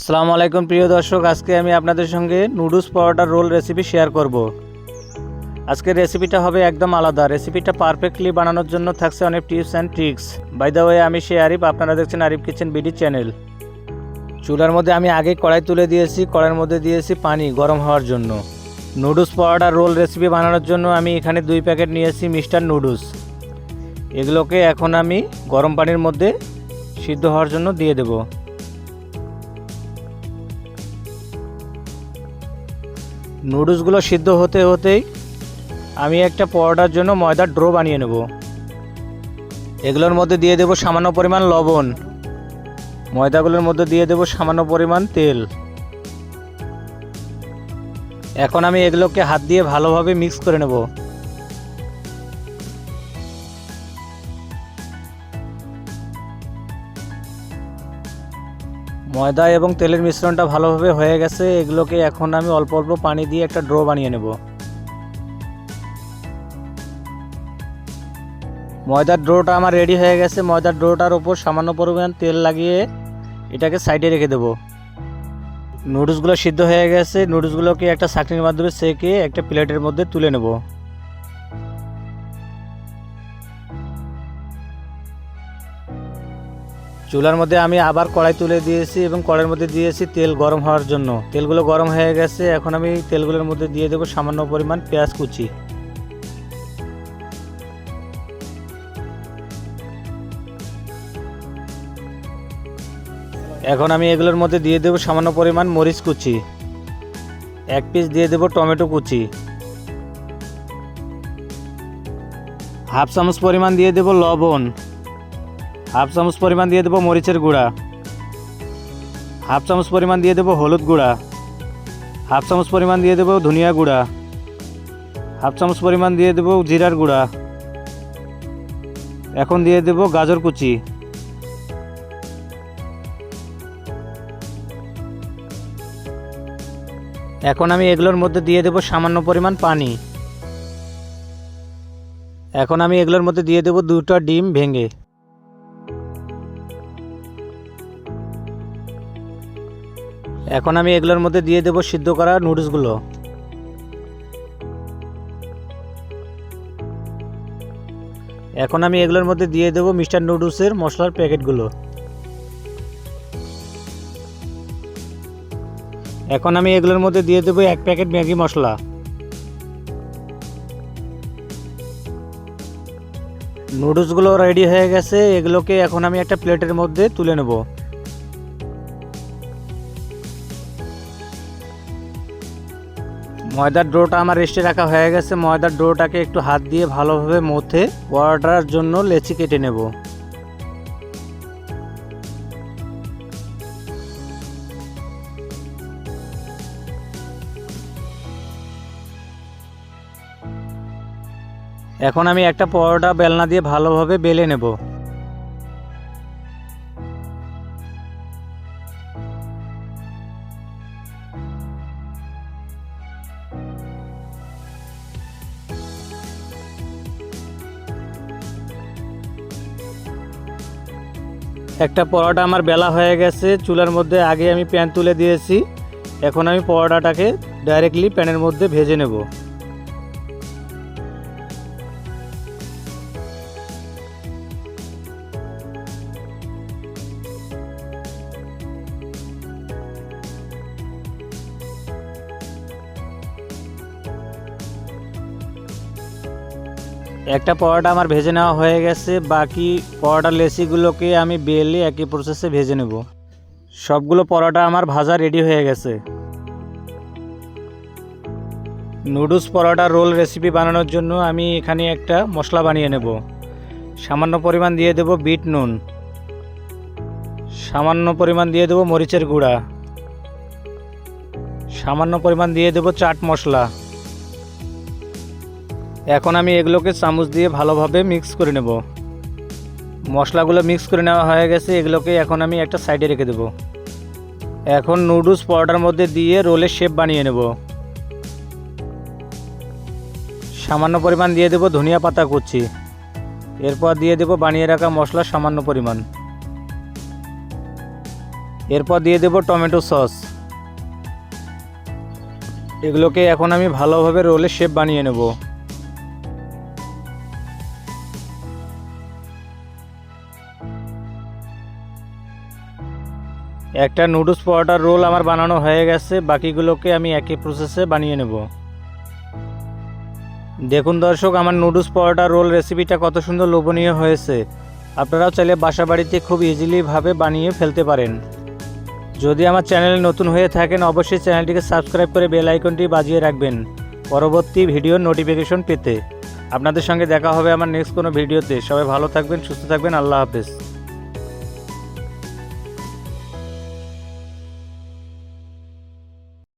আসসালামু আলাইকুম, প্রিয় দর্শক। আজকে আমি আপনাদের সঙ্গে নুডলস পরোটার রোল রেসিপি শেয়ার করব। আজকের রেসিপিটা হবে একদম আলাদা। রেসিপিটা পারফেক্টলি বানানোর জন্য থাকছে অনেক tips and tricks. By the way, আমি সে আরিফ, আপনারা দেখছেন আরিফ কিচেন বিডি চ্যানেল। চুলার মধ্যে আমি আগে কড়াই তুলে দিয়েছি। কড়াইয়ের মধ্যে দিয়েছি পানি গরম হওয়ার জন্য। নুডলস পরোটার রোল রেসিপি বানানোর জন্য আমি এখানে দুই প্যাকেট নিয়েছি মিস্টার নুডলস। এগুলোকে এখন আমি গরম পানির মধ্যে সিদ্ধ হওয়ার জন্য দিয়ে দেবো। নুডলসগুলো সিদ্ধ হতে হতেই আমি একটা পরোটার জন্য ময়দার ড্রো বানিয়ে নেব। এগুলোর মধ্যে দিয়ে দেব সামান্য পরিমাণ লবণ। ময়দাগুলোর মধ্যে দিয়ে দেব সামান্য পরিমাণ তেল। এখন আমি এগুলোকে হাত দিয়ে ভালোভাবে মিক্স করে নেব। ময়দা এবং তেলের মিশ্রণটা ভালোভাবে হয়ে গেছে, এগুলোকে এখন আমি অল্প অল্প পানি দিয়ে একটা ড্রো বানিয়ে নেব। ময়দার ড্রোটা আমার রেডি হয়ে গেছে। ময়দার ড্রোটার ওপর সামান্য পরিমাণ তেল লাগিয়ে এটাকে সাইডে রেখে দেবো। নুডলসগুলো সিদ্ধ হয়ে গেছে। নুডলসগুলোকে একটা চাকনির মাধ্যমে সেকে একটা প্লেটের মধ্যে তুলে নেব। চুলার মধ্যে আমি আবার কড়াই তুলে দিয়েছি এবং কড়াইয়ের মধ্যে দিয়েছি তেল গরম হওয়ার জন্য। তেলগুলো গরম হয়ে গেছে, এখন আমি তেলগুলোর মধ্যে দিয়ে দেবো সামান্য পরিমাণ পেঁয়াজ কুচি। এখন আমি এগুলোর মধ্যে দিয়ে দেবো সামান্য পরিমাণ মরিচ কুচি। এক পিস দিয়ে দেবো টমেটো কুচি। হাফ চামচ পরিমাণ দিয়ে দেবো লবণ। হাফ চামচ পরিমাণ দিয়ে দেবো মরিচের গুঁড়া। হাফ চামচ পরিমাণ দিয়ে দেবো হলুদ গুঁড়া। হাফ চামচ পরিমাণ দিয়ে দেবো ধনিয়া গুঁড়া। হাফ চামচ পরিমাণ দিয়ে দেবো জিরার গুঁড়া। এখন দিয়ে দেবো গাজর কুচি। এখন আমি এগুলোর মধ্যে দিয়ে দেবো সামান্য পরিমাণ পানি। এখন আমি এগুলোর মধ্যে দিয়ে দেবো দুটো ডিম ভেঙে। এখন আমি এগুলোর মধ্যে দিয়ে দেবো সিদ্ধ করা নুডলসগুলো এখন আমি এগুলোর মধ্যে দিয়ে দেবো মিস্টার নুডলসের মশলার প্যাকেটগুলো। এখন আমি এগুলোর মধ্যে দিয়ে দেবো এক প্যাকেট ম্যাগি মশলা। নুডলসগুলো রেডি হয়ে গেছে, এগুলোকে এখন আমি একটা প্লেটের মধ্যে তুলে নেব। ময়দার ডোটা আমার রেস্টে রাখা হয়ে গেছে। ময়দার ডোটাকে একটু হাত দিয়ে ভালোভাবে মথে পরোটার জন্য লেচি কেটে নেব। এখন আমি একটা পরোটা বেলনা দিয়ে ভালোভাবে বেলে নেব। একটা পরোটা আমার বেলা হয়ে গেছে, চুলার মধ্যে আগে আমি প্যান তুলে দিয়েছি। এখন আমি পরোটাটাকে ডাইরেক্টলি প্যানের মধ্যে ভেজে নেব। একটা পরোটা আমার ভেজে নেওয়া হয়ে গেছে, বাকি পরোটার লেসিগুলোকে আমি বেলে একই প্রসেসে ভেজে নেব। সবগুলো পরোটা আমার ভাজা রেডি হয়ে গেছে। নুডলস পরোটা রোল রেসিপি বানানোর জন্য আমি এখানে একটা মশলা বানিয়ে নেব। সামান্য পরিমাণ দিয়ে দেব বিট নুন। সামান্য পরিমাণ দিয়ে দেব মরিচের গুঁড়া। সামান্য পরিমাণ দিয়ে দেব চাট মশলা। এখন আমি এগুলোকে চামচ দিয়ে ভালোভাবে মিক্স করে নেব। মশলাগুলো মিক্স করে নেওয়া হয়ে গেছে, এগুলোকে এখন আমি একটা সাইডে রেখে দেব। এখন নুডলস পাউডার মধ্যে দিয়ে রোলের শেপ বানিয়ে নেব। সামান্য পরিমাণ দিয়ে দেব ধনিয়া পাতা কুচি। এরপর দিয়ে দেব বানিয়ে রাখা মশলা সামান্য পরিমাণ। এরপর দিয়ে দেব টমেটো সস। এগুলোকে এখন আমি ভালোভাবে রোলের শেপ বানিয়ে নেব। একটা নুডলস পরোটার রোল আমার বানানো হয়ে গেছে, বাকিগুলোকে আমি একই প্রসেসে বানিয়ে নেব। দেখুন দর্শক, আমার নুডলস পরোটা রোল রেসিপিটা কত সুন্দর লোভনীয় হয়েছে। আপনারাও চাইলে বাসা বাড়িতে খুব ইজিলিভাবে বানিয়ে ফেলতে পারেন। যদি আমার চ্যানেলে নতুন হয়ে থাকেন, অবশ্যই চ্যানেলটিকে সাবস্ক্রাইব করে বেল আইকনটি বাজিয়ে রাখবেন পরবর্তী ভিডিওর নোটিফিকেশন পেতে। আপনাদের সঙ্গে দেখা হবে আমার নেক্সট কোনো ভিডিওতে সবাই ভালো থাকবেন, সুস্থ থাকবেন, আল্লাহ হাফেজ।